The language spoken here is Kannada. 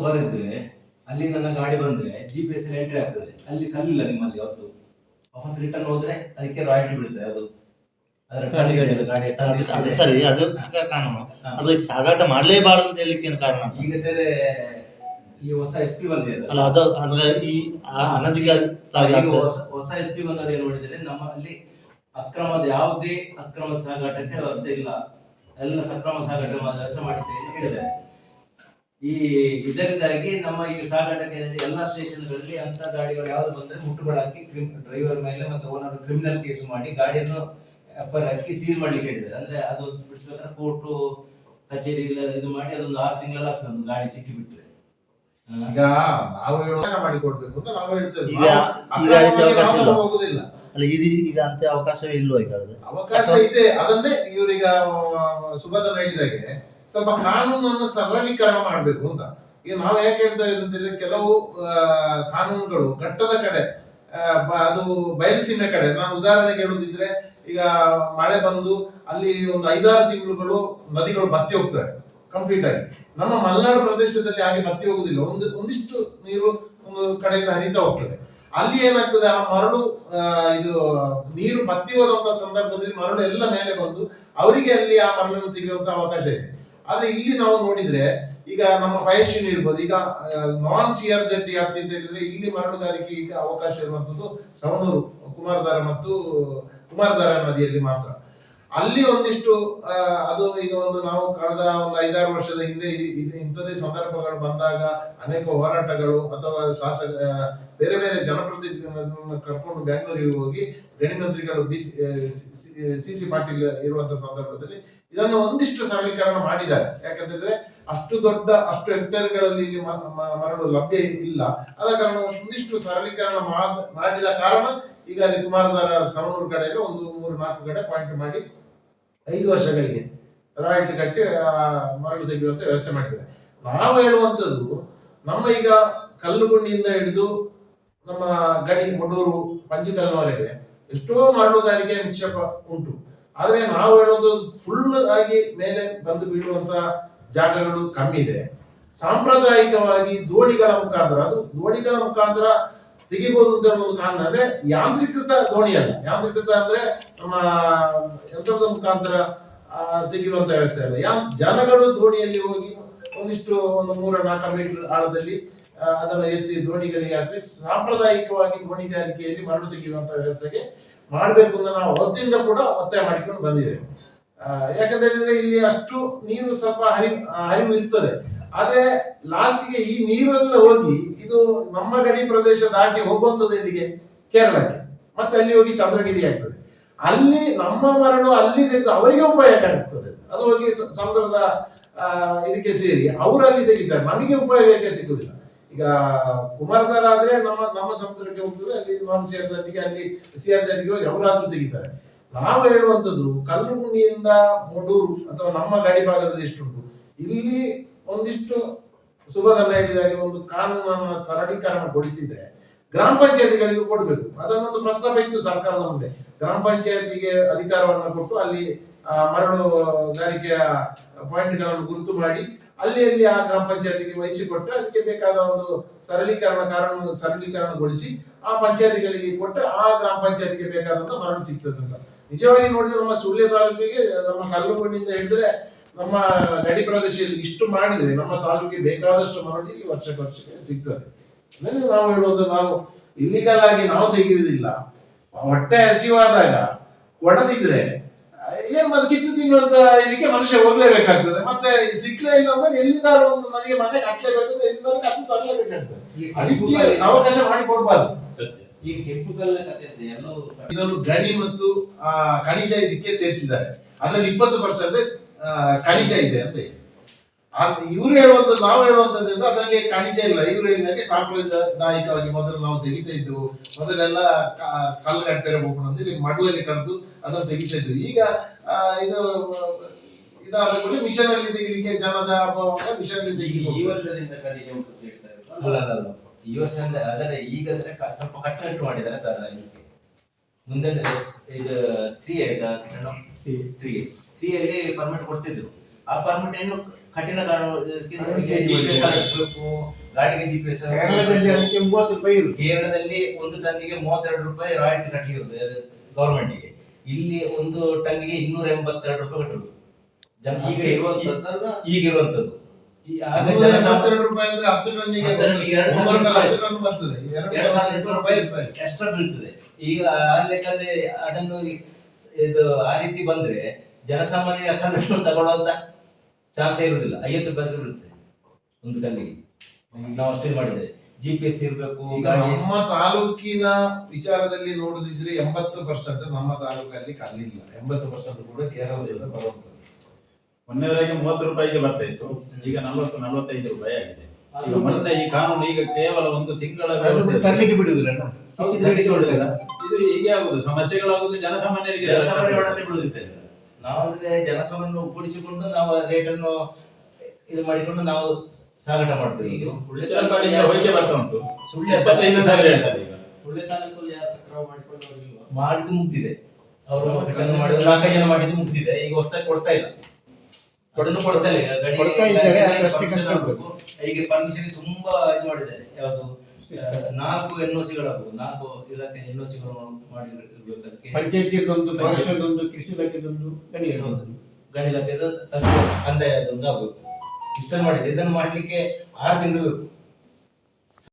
ಕಾರ್ ಇದ್ರೆ ಅಲ್ಲಿ ನನ್ನ ಗಾಡಿ ಬಂದ್ರೆ ಜಿ ಪಿ ಎಸ್ ಎಂಟ್ರಿ ಆಗ್ತದೆ. ಅಲ್ಲಿ ಕಲ್ಲಿಲ್ಲ ನಿಮ್ಮಲ್ಲಿ ಯಾವತ್ತು. ವಾಪಸ್ ರಿಟರ್ನ್ ಹೋದ್ರೆ ಅದಕ್ಕೆ ರಾಯಲ್ಟಿ ಬೀಳುತ್ತೆ ಅದು. ಅದರ ಗಾಡಿ ಗಾಡಿ ಗಾಡಿ ಅದು ಅದು ಸರಿ ಅದು ಕಾನೂನು. ಅದು ಸಾಗಾಟ ಮಾಡಲೇಬಾರ್ದು ಅಂತ ಹೇಳಲಿಕ್ಕೆ ಏನು ಕಾರಣ ಅಂತ? ಈಗ ಈ ಹೊಸ ಎಸ್ ಪಿ ಬಂದಿದೆ ಅಲ್ಲ ಅದು ಅಂದ್ರೆ ಈ ಆ ಅನಧಿಕೃತವಾಗಿ ಈಗ ಆಗ್ತದೆ. ಹೊಸ ಹೊಸ ಎಸ್ ಪಿ ಬಂದವರು ಏನು ನಮ್ಮಲ್ಲಿ ಅಕ್ರಮದ ಯಾವುದೇ ಅಕ್ರಮ ಸಾಗಾಟಕ್ಕೆ ವ್ಯವಸ್ಥೆ ಇಲ್ಲ. ಎಲ್ಲ ಸಕ್ರಮ ಸಾಗಾಟ ವ್ಯವಸ್ಥೆ ಮಾಡಿದ್ದೇವೆ ಅಂತ ಹೇಳಿದ್ದಾರೆ. ಈ ಇದರಿಂದಾಗಿ ನಮ್ಮ ಈ ಸಾಗಾಟಕ್ಕೆ ಎಲ್ಲಾ ಎಲ್ಲ ಸ್ಟೇಷನ್ಗಳಲ್ಲಿ ಅಂತ ಗಾಡಿಗಳು ಯಾವ್ದು ಬಂದ್ರೆ ಮುಟ್ಟುಗಳು ಹಾಕಿ ಡ್ರೈವರ್ ಮೇಲೆ ಮತ್ತೆ ಓನರ್ ಕ್ರಿಮಿನಲ್ ಕೇಸ್ ಮಾಡಿ ಗಾಡಿಯನ್ನು ಎಫ್ ಹಾಕಿ ಸೀಲ್ ಮಾಡ್ಲಿಕ್ಕೆ ಹೇಳಿದ್ದಾರೆ. ಅಂದ್ರೆ ಅದು ಬಿಡಿಸ್ಬೇಕಾದ್ರೆ ಕೋರ್ಟು ಕಚೇರಿ ಎಲ್ಲ ಇದು ಮಾಡಿ ಅದೊಂದು ಆರು ತಿಂಗಳೆಲ್ಲ ಆಗ್ತದೆ ಒಂದು ಗಾಡಿ ಸಿಕ್ಕಿ ಬಿಟ್ರೆ ಈಗ ನಾವು ಮಾಡಿಕೊಡ್ಬೇಕು ಅಂತ ನಾವು ಹೇಳ್ತೇವೆ. ಈಗ ಈಗ ಆ ಅವಕಾಶ ಇಲ್ಲ. ಹೋಗುದಿಲ್ಲ. ಅಲ್ಲ ಇದು ಈಗ ಅಂತ ಅವಕಾಶವೇ ಇಲ್ವಾ ಈಗ ಅದು? ಅವಕಾಶ ಇದೆ. ಅದನ್ನೇ ಇವರೀಗ ಸುಭದ್ರ ಹೇಳಿದಾಗೆ ಸ್ವಲ್ಪ ಕಾನೂನನ್ನು ಸರಳೀಕರಣ ಮಾಡಬೇಕು ಅಂತ. ಈಗ ನಾವು ಯಾಕೆ ಹೇಳ್ತಾ ಇದ್ದೀವಿ ಕೆಲವು ಕಾನೂನುಗಳು ಘಟ್ಟದ ಕಡೆ ಅದು ಬಯಲುಸೀಮೆ ಕಡೆ. ನಾನು ಉದಾಹರಣೆಗೆ ಹೇಳುದಿದ್ರೆ, ಈಗ ಮಳೆ ಬಂದು ಅಲ್ಲಿ ಒಂದು ಐದಾರು ತಿಂಗಳುಗಳು ನದಿಗಳು ಬತ್ತಿ ಹೋಗ್ತವೆ ಕಂಪ್ಲೀಟ್ ಆಗಿ. ನಮ್ಮ ಮಲೆನಾಡು ಪ್ರದೇಶದಲ್ಲಿ ಹಾಗೆ ಬತ್ತಿ ಹೋಗುದಿಲ್ಲ. ಒಂದು, ಒಂದಿಷ್ಟು ನೀರು ಒಂದು ಕಡೆಯಿಂದ ಹರಿತಾ ಹೋಗ್ತದೆ. ಅಲ್ಲಿ ಏನಾಗ್ತದೆ, ಆ ಮರಳು ಇದು ನೀರು ಬತ್ತಿ ಹೋದಂತ ಸಂದರ್ಭದಲ್ಲಿ ಮರಳು ಎಲ್ಲ ಮೇಲೆ ಬಂದು, ಅವರಿಗೆ ಅಲ್ಲಿ ಆ ಮರಳನ್ನು ತೆಗೆಯುವಂತ ಅವಕಾಶ ಇದೆ. ಆದ್ರೆ ಇಲ್ಲಿ ನಾವು ನೋಡಿದ್ರೆ ಈಗ ನಮ್ಮ ಪಯಸ್ವಿನಿ ಇರ್ಬೋದು, ಈಗ ನಾನ್ ಸಿ ಆರ್ ಜೆಡ್ ಆಗ್ತಿ ಅಂತ ಹೇಳಿದ್ರೆ ಇಲ್ಲಿ ಮರಳುಗಾರಿಕೆ ಈಗ ಅವಕಾಶ ಇರುವಂತದ್ದು ಸವಣೂರು, ಕುಮಾರಧಾರ ಮತ್ತು ಕುಮಾರಧಾರ ನದಿಯಲ್ಲಿ ಮಾತ್ರ. ಅಲ್ಲಿ ಒಂದಿಷ್ಟು ಅದು ಈಗ ಒಂದು ನಾವು ಕಳೆದ ಒಂದು ಐದಾರು ವರ್ಷದ ಹಿಂದೆ ಇಂಥದೇ ಸಂದರ್ಭಗಳು ಬಂದಾಗ ಅನೇಕ ಹೋರಾಟಗಳು ಅಥವಾ ಶಾಸಕ ಬೇರೆ ಬೇರೆ ಜನಪ್ರತಿನಿಧಿಗಳನ್ನು ಕರ್ಕೊಂಡು ಬೆಂಗಳೂರಿಗೆ ಹೋಗಿ ಗಣಿ ಮಂತ್ರಿಗಳು ಬಿ ಸಿ ಸಿ ಪಾಟೀಲ್ ಇರುವಂತಹ ಸಂದರ್ಭದಲ್ಲಿ ಇದನ್ನು ಒಂದಿಷ್ಟು ಸರಳೀಕರಣ ಮಾಡಿದ್ದಾರೆ. ಯಾಕಂತಂದ್ರೆ ಅಷ್ಟು ದೊಡ್ಡ, ಅಷ್ಟು ಹೆಕ್ಟೇರ್ಗಳಲ್ಲಿ ಇಲ್ಲಿ ಮರಳು ಲಭ್ಯ ಇಲ್ಲ. ಆದ ಕಾರಣ ಒಂದಿಷ್ಟು ಸರಳೀಕರಣ ಮಾಡ್- ಮಾಡಿದ ಕಾರಣ ಈಗ ಕುಮಾರಧಾರ ಸವಣೂರು ಕಡೆಯಲ್ಲಿ ಒಂದು ಮೂರು ನಾಲ್ಕು ಕಡೆ ಪಾಯಿಂಟ್ ಮಾಡಿ ಐದು ವರ್ಷಗಳಿಗೆ ರಾಯಲ್ಟಿ ಕಟ್ಟಿ ಮರಳು ತೆಗೆಯುವಂತ ವ್ಯವಸ್ಥೆ ಮಾಡಿದ್ದಾರೆ. ನಾವು ಹೇಳುವಂಥದ್ದು, ನಮ್ಮ ಈಗ ಕಲ್ಲುಗುಂಡಿಯಿಂದ ಹಿಡಿದು ನಮ್ಮ ಗಡಿ ಮುಡೂರು, ಪಂಜಿಕಲ್ನವರೆಗೆ ಎಷ್ಟೋ ಮರಳುಗಾರಿಕೆ ನಿಕ್ಷೇಪ ಉಂಟು. ಆದರೆ ನಾವು ಹೇಳೋದು ಫುಲ್ ಆಗಿ ಮೇಲೆ ಬಂದು ಬೀಳುವಂತ ಜಾಗಗಳು ಕಮ್ಮಿ ಇದೆ. ಸಾಂಪ್ರದಾಯಿಕವಾಗಿ ದೋಣಿಗಳ ಮುಖಾಂತರ, ಅದು ದೋಣಿಗಳ ಮುಖಾಂತರ ತೆಗಿಬಹುದು ಅಂತ ಒಂದು ಕಾರಣ ಅಂದ್ರೆ ಯಾಂತ್ರೀಕೃತ ದೋಣಿ ಅಲ್ಲ. ಯಾಂತ್ರೀಕೃತ ಅಂದ್ರೆ ನಮ್ಮ ಯಂತ್ರದ ಮುಖಾಂತರ ತೆಗೆಯುವಂತ ವ್ಯವಸ್ಥೆ ಅಲ್ಲ. ಯಾ ಜನಗಳು ದೋಣಿಯಲ್ಲಿ ಹೋಗಿ ಒಂದಿಷ್ಟು ಒಂದು ಮೂರ ನಾಲ್ಕು ಮೀಟರ್ ಆಳದಲ್ಲಿ ಅದನ್ನು ಎತ್ತಿ ದೋಣಿಗಳಿಗೆ ಹಾಕಿ, ಸಾಂಪ್ರದಾಯಿಕವಾಗಿ ದೋಣಿಗಾರಿಕೆಯಲ್ಲಿ ಮರಳು ತೆಗೆಯುವಂತ ವ್ಯವಸ್ಥೆಗೆ ಮಾಡಬೇಕು ಅಂತ ನಾವು ಅವತ್ತಿಂದ ಕೂಡ ಒತ್ತಾಯ ಮಾಡಿಕೊಂಡು ಬಂದಿದ್ದೇವೆ. ಯಾಕಂತ ಹೇಳಿದ್ರೆ ಇಲ್ಲಿ ಅಷ್ಟು ನೀರು ಸ್ವಲ್ಪ ಹರಿ ಹರಿವು ಇರ್ತದೆ. ಆದ್ರೆ ಲಾಸ್ಟ್ಗೆ ಈ ನೀರೆಲ್ಲ ಹೋಗಿ ಇದು ನಮ್ಮ ಗಡಿ ಪ್ರದೇಶ ದಾಟಿ ಹೋಗುವಂಥದ್ದು ಇಲ್ಲಿಗೆ ಕೇರಳಕ್ಕೆ. ಮತ್ತೆ ಅಲ್ಲಿ ಹೋಗಿ ಚಂದ್ರಗಿರಿ ಆಗ್ತದೆ. ಅಲ್ಲಿ ನಮ್ಮ ಮರಳು ಅಲ್ಲಿ ತೆಗೆದು ಅವರಿಗೆ ಉಪಯೋಗ ಆಗ್ತದೆ. ಅದು ಹೋಗಿ ಸಮುದ್ರದ ಇದಕ್ಕೆ ಸೇರಿ ಅವರಲ್ಲಿ ತೆಗಿತಾರೆ. ನಮಗೆ ಉಪಯೋಗಕ್ಕೆ ಸಿಗುದಿಲ್ಲ. ಈಗ ಕುಮಾರಧಾರ ಆದ್ರೆ ನಮ್ಮ ನಮ್ಮ ಸಮುದ್ರಕ್ಕೆ ಹೋಗ್ತದೆ, ಅಲ್ಲಿ ನಾನ್ ಸಿ ಆರ್ ಅಲ್ಲಿ ಸಿ ಆರ್ ಹೋಗಿ ಅವರಾದ್ರೂ ತೆಗಿತಾರೆ. ನಾವು ಹೇಳುವಂಥದ್ದು ಕಲ್ಲುಗುಂಡಿಯಿಂದ ಮೊಡೂರು ಅಥವಾ ನಮ್ಮ ಗಡಿ ಭಾಗದಲ್ಲಿ ಎಷ್ಟುಂಟು ಇಲ್ಲಿ ಒಂದಿಷ್ಟು ಸುಭದನ್ನ ಹೇಳಿದಾಗೆ ಒಂದು ಕಾನೂನನ್ನು ಸರಳೀಕರಣಗೊಳಿಸಿದ್ರೆ ಗ್ರಾಮ ಪಂಚಾಯತಿಗಳಿಗೂ ಕೊಡಬೇಕು. ಅದನ್ನೊಂದು ಪ್ರಸ್ತಾಪ ಇತ್ತು ಸರ್ಕಾರದ ಮುಂದೆ. ಗ್ರಾಮ ಪಂಚಾಯತಿಗೆ ಅಧಿಕಾರವನ್ನು ಕೊಟ್ಟು ಅಲ್ಲಿ ಮರಳುಗಾರಿಕೆಯ ಪಾಯಿಂಟ್ಗಳನ್ನು ಗುರುತು ಮಾಡಿ ಅಲ್ಲಿ ಅಲ್ಲಿ ಆ ಗ್ರಾಮ ಪಂಚಾಯತಿಗೆ ವಹಿಸಿಕೊಟ್ಟರೆ ಅದಕ್ಕೆ ಬೇಕಾದ ಒಂದು ಸರಳೀಕರಣ ಕಾರಣ ಸರಳೀಕರಣಗೊಳಿಸಿ ಆ ಪಂಚಾಯತಿಗಳಿಗೆ ಕೊಟ್ಟರೆ ಆ ಗ್ರಾಮ ಪಂಚಾಯತಿಗೆ ಬೇಕಾದಂತ ಮರಳು ಸಿಗ್ತದಂತ. ನಿಜವಾಗಿ ನೋಡಿದ್ರೆ ನಮ್ಮ ಸುಳ್ಯ ತಾಲೂಕಿಗೆ ನಮ್ಮ ಕಲ್ಲುಗೊಂಡಿಂದ ಹಿಡಿದ್ರೆ ನಮ್ಮ ಗಡಿ ಪ್ರದೇಶದಲ್ಲಿ ಇಷ್ಟು ಮಾಡಿದ್ರೆ ನಮ್ಮ ತಾಲೂಕಿಗೆ ಬೇಕಾದಷ್ಟು ಮರಳು ಇಲ್ಲಿ ವರ್ಷಕ್ಕೆ ವರ್ಷಕ್ಕೆ ಸಿಗ್ತದೆ. ಅದನ್ನು ನಾವು ಹೇಳೋದು ನಾವು ಇಲ್ಲಿಗಲ್ ಆಗಿ ನಾವು ತೆಗೆಯುವುದಿಲ್ಲ. ಹೊಟ್ಟೆ ಹಸಿವಾದಾಗ ಒಡೆದಿದ್ರೆ ಏನ್ ಮತ್ತೆ ಕಿತ್ತು ತಿನ್ನುವಂತ ಇದಕ್ಕೆ ಮನುಷ್ಯ ಹೋಗ್ಲೇಬೇಕಾಗ್ತದೆ. ಮತ್ತೆ ಸಿಕ್ಲೇ ಇಲ್ಲ ಅಂದ್ರೆ ಎಲ್ಲಿದ್ದಾರೆ ಒಂದು ನನಗೆ ಮನೆ ಕಟ್ಟಲೇಬೇಕು ಎಲ್ಲಿದ್ದಾರೆ ಕತ್ತು ತರಲೇಬೇಕಾಗ್ತದೆ ಅದಕ್ಕೆ ಅವಕಾಶ ಮಾಡಿ ಕೊಡ್ಬಾರ್ದು ಈ ಕೆಂಪು ಕಲ್ಲಿನ ಕಥೆ ಅಂತ ಎಲ್ಲವೂ ಇದನ್ನು ಗಣಿ ಮತ್ತು ಆ, ಖನಿಜ ಇದಕ್ಕೆ ಸೇರಿಸಿದ್ದಾರೆ. ಅದರಲ್ಲಿ ಇಪ್ಪತ್ತು ಪರ್ಸೆಂಟ್ ಖನಿಜ ಇದೆ ಅಂತ. ಇವ್ರು ಹೇಳುವಂತದ್ದು ನಾವು ಹೇಳುವಂತದ್ರಿಂದ ಅದರಲ್ಲಿ ಖನಿಜ ಇಲ್ಲ. ಇವ್ರು ಹೇಳಿದಾಗೆ ಸಾಂಪ್ರದಾಯಿಕವಾಗಿ ಮೊದಲು ನಾವು ತೆಗಿತಾ ಇದ್ದೆವು ಮೊದಲೆಲ್ಲ ಕ- ಕಲ್ಲು ಕಟ್ಟೆ ಹೋಗೋಣ ಅಂತ ಹೇಳಿ ಮಡುವಲ್ಲಿ ಕರೆದು ಅದನ್ನು ತೆಗಿತಾ ಇದ್ವಿ. ಈಗ ಇದು ಇದಾದ ಕೂಡ ಮಿಷನ್ ಅಲ್ಲಿ ತೆಗಿಲಿಕ್ಕೆ ಜನದ ಅಭಾವ ಮಿಷನ್ ಅಲ್ಲಿ ಈ ತೆಗಿಲಿಕ್ಕೆ ಈ ವರ್ಷದಿಂದ ಖನಿಜ ಉಂಟು ಅಲ್ಲ ಅಲ್ಲ ಈ ವರ್ಷ ಅದರ ಈಗ ಅಂದ್ರೆ ಕ- ಸ್ವಲ್ಪ ಕಟ್ಟುನಿಟ್ಟು ಮಾಡಿದ್ದಾರೆ ತರ ಇದಕ್ಕೆ. ಮುಂದೆ ಅಂದ್ರೆ ಇದು ತ್ರೀ ಆಯ್ತಾ ತ್ರೀ? ತ್ರೀ ಅಲ್ಲಿ ಪರ್ಮಿಟ್ ಕೊಡ್ತಿದ್ರು. ಆ ಪರ್ಮಿಟ್ ಏನು ಕಠಿಣ ಪಿ ಗಾಡಿಗೆ ಜಿ ಪಿ ಎಸ್ ಕೇರಳದಲ್ಲಿ ಒಂದು ಟನ್ಗೆ ಮೂವತ್ತೆರಡು ರೂಪಾಯಿ ರಾಯಲ್ಟಿ ಕಟ್ಟಿರೋದು ಗವರ್ಮೆಂಟ್ಗೆ ಇಲ್ಲಿ ಒಂದು ಟನ್ಗೆ ಇನ್ನೂರ ಎಂಬತ್ತೆರಡು ರೂಪಾಯಿ ಕಟ್ಟಬೇಕು ಈಗ ಇರುವಂತದ್ದು. ಟನ್ನಿಗೆ. ಎಕ್ಸ್ಟ್ರಾ ಬೀಳ್ತದೆ. ಈಗ ಆ ಲೆಕ್ಕದಲ್ಲಿ ಅದನ್ನು ಇದು ಆ ರೀತಿ ಬಂದ್ರೆ ಜನಸಾಮಾನ್ಯ ಕಲ್ಲನ್ನು ತಗೊಳ್ಳುವಂತ ಚಾನ್ಸ್ ಇರುವುದಿಲ್ಲ. ಐವತ್ತು ರೂಪಾಯಿ ಆದ್ರೂ ಬೀಳುತ್ತೆ ಒಂದು ಕಲ್ಲಿಗೆ. ನಾವು ಅಷ್ಟೇ ಮಾಡಿದ್ರೆ. ಜಿ ಪಿ ಎಸ್ ಇರಬೇಕು ಈಗ ನಮ್ಮ ತಾಲೂಕಿನ ವಿಚಾರದಲ್ಲಿ ನೋಡುದಿದ್ರೆ ಎಂಬತ್ತು ಪರ್ಸೆಂಟ್ ನಮ್ಮ ತಾಲೂಕಲ್ಲಿ ಕಲ್ಲಿಲ್ಲ. ಎಂಬತ್ತು ಪರ್ಸೆಂಟ್ ಕೂಡ ಕೇರಳದಿಂದ ಬರುವಂತದ್ದು ಮೊನ್ನೆವರೆಗೆ ಮೂವತ್ತು ರೂಪಾಯಿಗೆ ಬರ್ತಾ ಇತ್ತು. ಈಗ ನಲವತ್ತು ನಲವತ್ತೈದು ರೂಪಾಯಿ ಆಗಿದೆ. ಈಗ ಮೊನ್ನೆ ಈ ಕಾನೂನು ಈಗ ಕೇವಲ ಒಂದು ತಿಂಗಳ ತರಲಿಕ್ಕೆ ಬಿಡುವುದಿಲ್ಲ ಇದೆ. ಹೀಗೆ ಆಗುದು ಸಮಸ್ಯೆಗಳಾಗುದು ಜನಸಾಮಾನ್ಯರಿಗೆ ಜನಸಾಮಾನ್ಯ ಬಿಡುವುದಿಲ್ಲ. ನಾವು ಅಂದ್ರೆ ಜನಸಾಮಾನ್ಯ ಕೂಡಿಸಿಕೊಂಡು ನಾವು ರೇಟ್ ಅನ್ನು ಇದು ಮಾಡಿಕೊಂಡು ನಾವು ಸಾಗಾಟ ಮಾಡ್ತೀವಿ. ಈಗ ಸುಳ್ಳೆ ಹೋಯ್ಕೆ ಬರ್ತಾ ಉಂಟು. ಸುಳ್ಳು ಎಪ್ಪತ್ತೈದು ಸಾವಿರ ಹೇಳ್ತಾರೆ ಈಗ. ಸುಳ್ಳೆ ತಾಲೂಕಲ್ಲಿ ಯಾರು ಸಕ್ರಮ ಮಾಡಿಕೊಂಡವರಿಲ್ವಾ ಮಾಡಿದ್ದು ಮುಗ್ದಿದೆ. ಅವರು ರಿಟರ್ನ್ ಮಾಡಿದ್ರು. ನಾಲ್ಕೈದು ಜನ ಮಾಡಿದ್ದು ಮುಗ್ದಿದೆ. ಈಗ ಹೊಸದಾಗಿ ಕೊಡ್ತಾ ಇಲ್ಲ. ಕೊಡನ್ನು ಕೊಡ್ತಾ ಇಲ್ಲ. ಈಗ ಗಡಿ. ಈಗ ಪರ್ಮಿಷನ್ ತುಂಬಾ ಇದು ಮಾಡಿದ್ದಾರೆ. ಯಾವುದು ನಾಲ್ಕು ಎನ್ ಒ ಸಿಗಳಾಗಬೇಕು ನಾಲ್ಕು ಇಲಾಖೆ ಎನ್ ಒ ಸಿಗಳು ಮಾಡಿ ಪಂಚಾಯತಿಗೊಂದು ಪರಿಷದೊಂದು ಕೃಷಿ ಇಲಾಖೆದೊಂದು ಗಣಿ ಹೌದು. ಗಣಿ ಇಲಾಖೆದು ತಹಸೀಲ್ ಕಂದಾಯ ಅದೊಂದು ಆಗ್ಬೇಕು ಇಷ್ಟನ್ನು ಮಾಡಿದೆ ಇದನ್ನು ಮಾಡ್ಲಿಕ್ಕೆ ಆರು ತಿಂಗಳು ಬೇಕು.